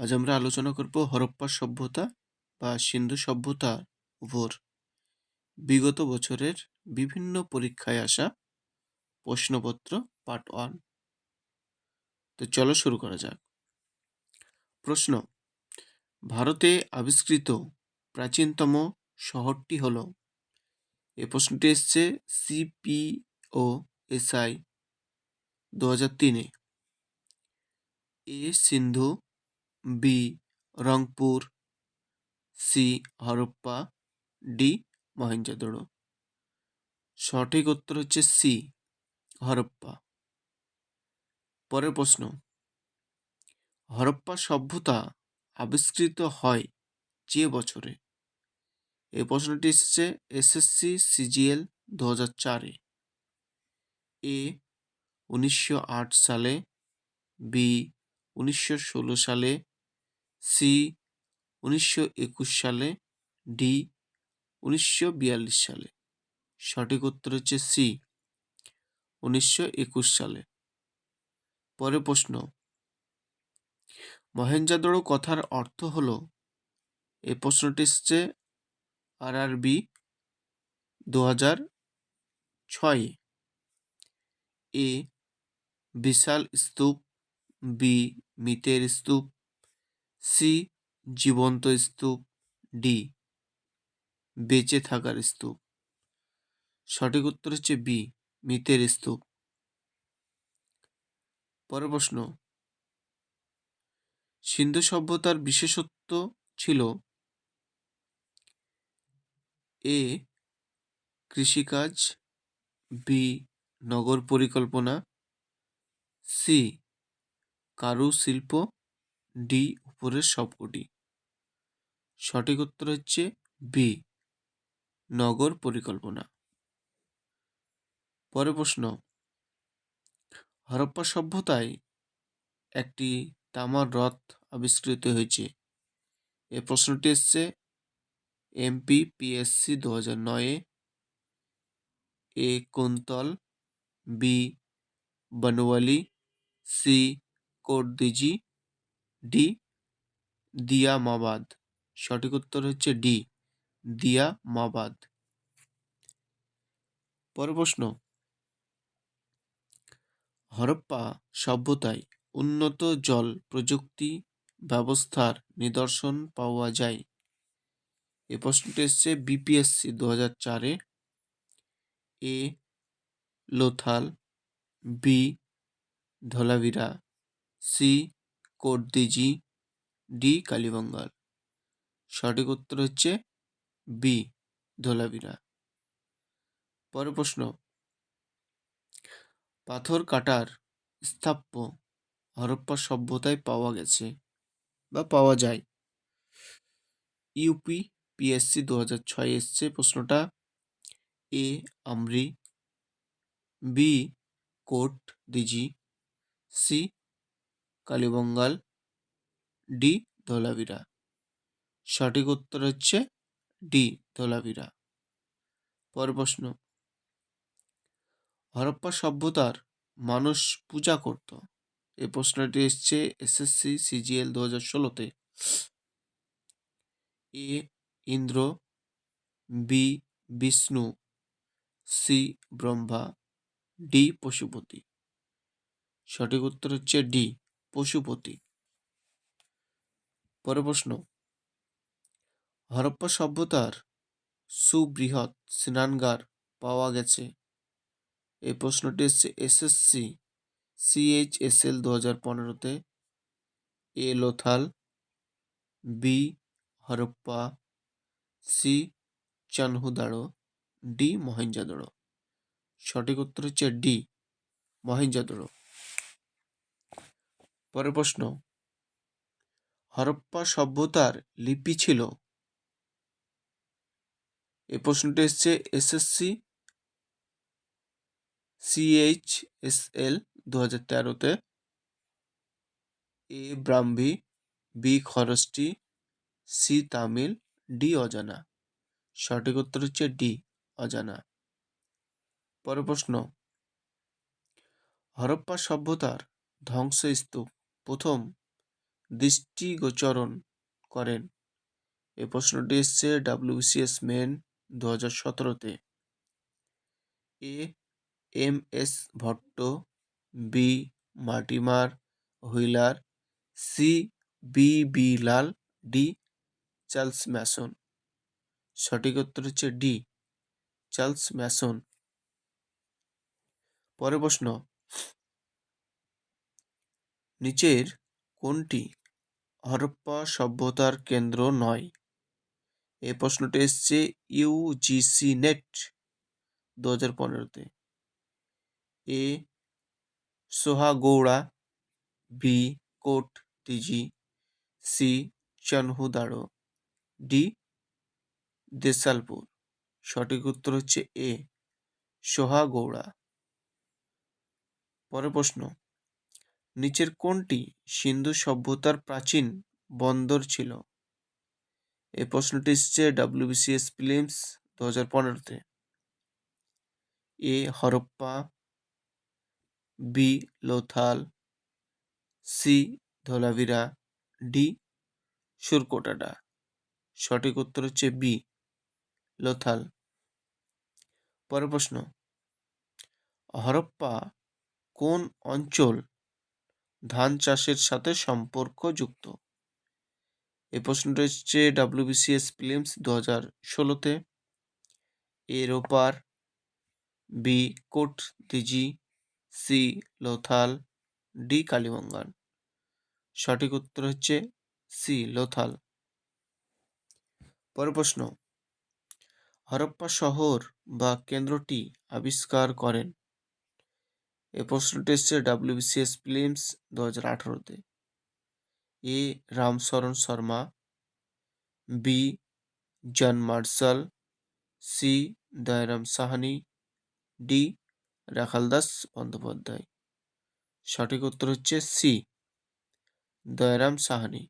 আজ আমরা আলোচনা করব হরপ্পা সভ্যতা বা সিন্ধু সভ্যতার উপর। বিগত বছরের বিভিন্ন পরীক্ষায় আসা প্রশ্নপত্র পার্ট ওয়ান। তো চলো শুরু করা যাক। প্রশ্ন, ভারতে আবিষ্কৃত প্রাচীনতম শহরটি হল? এ প্রশ্নটি এসছে সিপিও এসআই দু হাজার তিনে। A Sindhu B, Rangpur, C, Harappa, D Mohenjodaro সঠিক উত্তর হচ্ছে সি, হরপ্পা। পরের প্রশ্ন। হরপ্পা সভ্যতা আবিষ্কৃত হয় যে বছরে? এই প্রশ্নটি এসেছে এসএসসি সিজিএল দু হাজার চারে। এ, উনিশশো আট সালে, বি, উনিশশো ষোলো সালে সি উনিশশো একুশ সালে, ডি উনিশশো বিয়াল্লিশ সালে। সঠিক উত্তর হচ্ছে সি উনিশশো একুশ সালে। পরে প্রশ্ন মহেঞ্জাদড়ো কথার অর্থ হল, এই প্রশ্নটি এসছে আর আর বি দু হাজার ছয়। এ, বিশাল স্তূপ, বি, মিতের স্তূপ সি, জীবন্ত স্তূপ, ডি, বেঁচে থাকার স্তূপ। সঠিক উত্তর হচ্ছে বি, মিতের স্তূপ। পরের প্রশ্ন। সিন্ধু সভ্যতার বিশেষত্ব ছিল এ, কৃষিকাজ, বি, নগর পরিকল্পনা, সি, কারুশিল্প, ডি উপরের সবকটি। সঠিক উত্তর হচ্ছে বি নগর পরিকল্পনা। পরে প্রশ্ন, হরপ্পা সভ্যতায় একটি তামার রথ আবিষ্কৃত হয়েছে। এ প্রশ্নটি এসছে এমপি পিএসসি দু হাজার নয়ে A Kuntal B Banawali C Kotdiji D Daimabad সঠিক উত্তর হচ্ছে ডি দিয়ামাবাদ পরের প্রশ্ন। হরপ্পা সভ্যতায় উন্নত জল প্রযুক্তি ব্যবস্থার নিদর্শন পাওয়া যায়। এ প্রশ্নটি এসছে বিপিএসসি দু হাজার চারে। A, Lothal, B, Dholavira, C Kotdiji D Kalibangan সঠিক উত্তর হচ্ছে বি, ধোলাভিরা। পরের প্রশ্ন। পাথর কাটার স্থাপ্য হরপ্পা সভ্যতায় পাওয়া গেছে বা পাওয়া যায়। ইউপি, পিএসসি দু হাজার ছয় এসছে প্রশ্নটা। A, Amri. B, Kot Diji C Kalibangan D Dholavira. সঠিক উত্তর হচ্ছে ডি ধোলাভিরা। পরের প্রশ্ন। হরপ্পা সভ্যতার মানুষ পূজা করত। এই প্রশ্নটি এসছে এসএসসি সিজিএল দু হাজার ষোলোতে। A Indra, B Vishnu, C Brahma, D Pashupati. সঠিক উত্তর হচ্ছে ডি পশুপতি। পরে প্রশ্ন। হরপ্পা সভ্যতার সুবৃহৎ স্নানগার পাওয়া গেছে। এই প্রশ্নটি এসছে এসএসসি সিএইচএসএল দু হাজার পনেরোতে A Lothal, B Harappa, C Chanhudaro D Mohenjodaro সঠিক উত্তর হচ্ছে ডি মহেঞ্জাদড়ো পরের প্রশ্ন হরপ্পা সভ্যতার লিপি ছিল। এ প্রশ্নটি এসছে এসএসসি সিএইচএসএল দু হাজার তেরোতে। A Brahmi, B Kharosthi, C Tamil, D অজানা। সঠিক উত্তর হচ্ছে ডি, অজানা। পরের প্রশ্ন। হরপ্পা সভ্যতার ধ্বংসস্তূপ প্রথম দৃষ্টিগোচরণ করেন। এই প্রশ্নটি এসছে ডাব্লিউবিসিএস মেন দু হাজার সতেরোতে। A M S Bhatt, B Mortimer Wheeler, C B B Lal, D Charles Masson. সঠিক উত্তর হচ্ছে ডি, চার্লস ম্যাসন। পরে প্রশ্ন, নিচের কোনটি হরপ্পা সভ্যতার কেন্দ্র নয়। এই প্রশ্নটি এসছে ইউজিসি নেট দু হাজার পনেরোতে। A Sohagaura, B Kot Diji C Chanhudaro D Desalpur. সঠিক উত্তর হচ্ছে এ, সোহাগৌড়া। পরের প্রশ্ন নিচের কোনটি সিন্ধু সভ্যতার প্রাচীন বন্দর ছিল। এই প্রশ্নটি এসছে ডাব্লিউবিসিএস ফিলিমস দু হাজার পনেরোতে। A Harappa, B Lothal, C Dholavira, D Surkotada. সঠিক উত্তর হচ্ছে বি, লোথাল। পরের প্রশ্ন, হরপ্পা কোন অঞ্চল ধান চাষের সাথে সম্পর্কযুক্ত। এই প্রশ্নটা হচ্ছে ডাব্লিউবিসিএস ফিল্মস দু হাজার ষোলোতে। এর ওপার B Kot Diji C Lothal D Kalibangan সঠিক উত্তর হচ্ছে সি লোথাল। পরের প্রশ্ন, হরপ্পা শহর বা কেন্দ্রটি আবিষ্কার করেন? এই প্রশ্নটি এসছে ডাব্লিউবিসিএস ফিল্মস দু হাজার আঠারোতে। A. Ramcharan Sharma. B. John Marshall. C. Dayaram Sahni. D. Rakhaldas Bandyopadhyay. সঠিক উত্তর হচ্ছে সি। দয়ারাম সাহানি।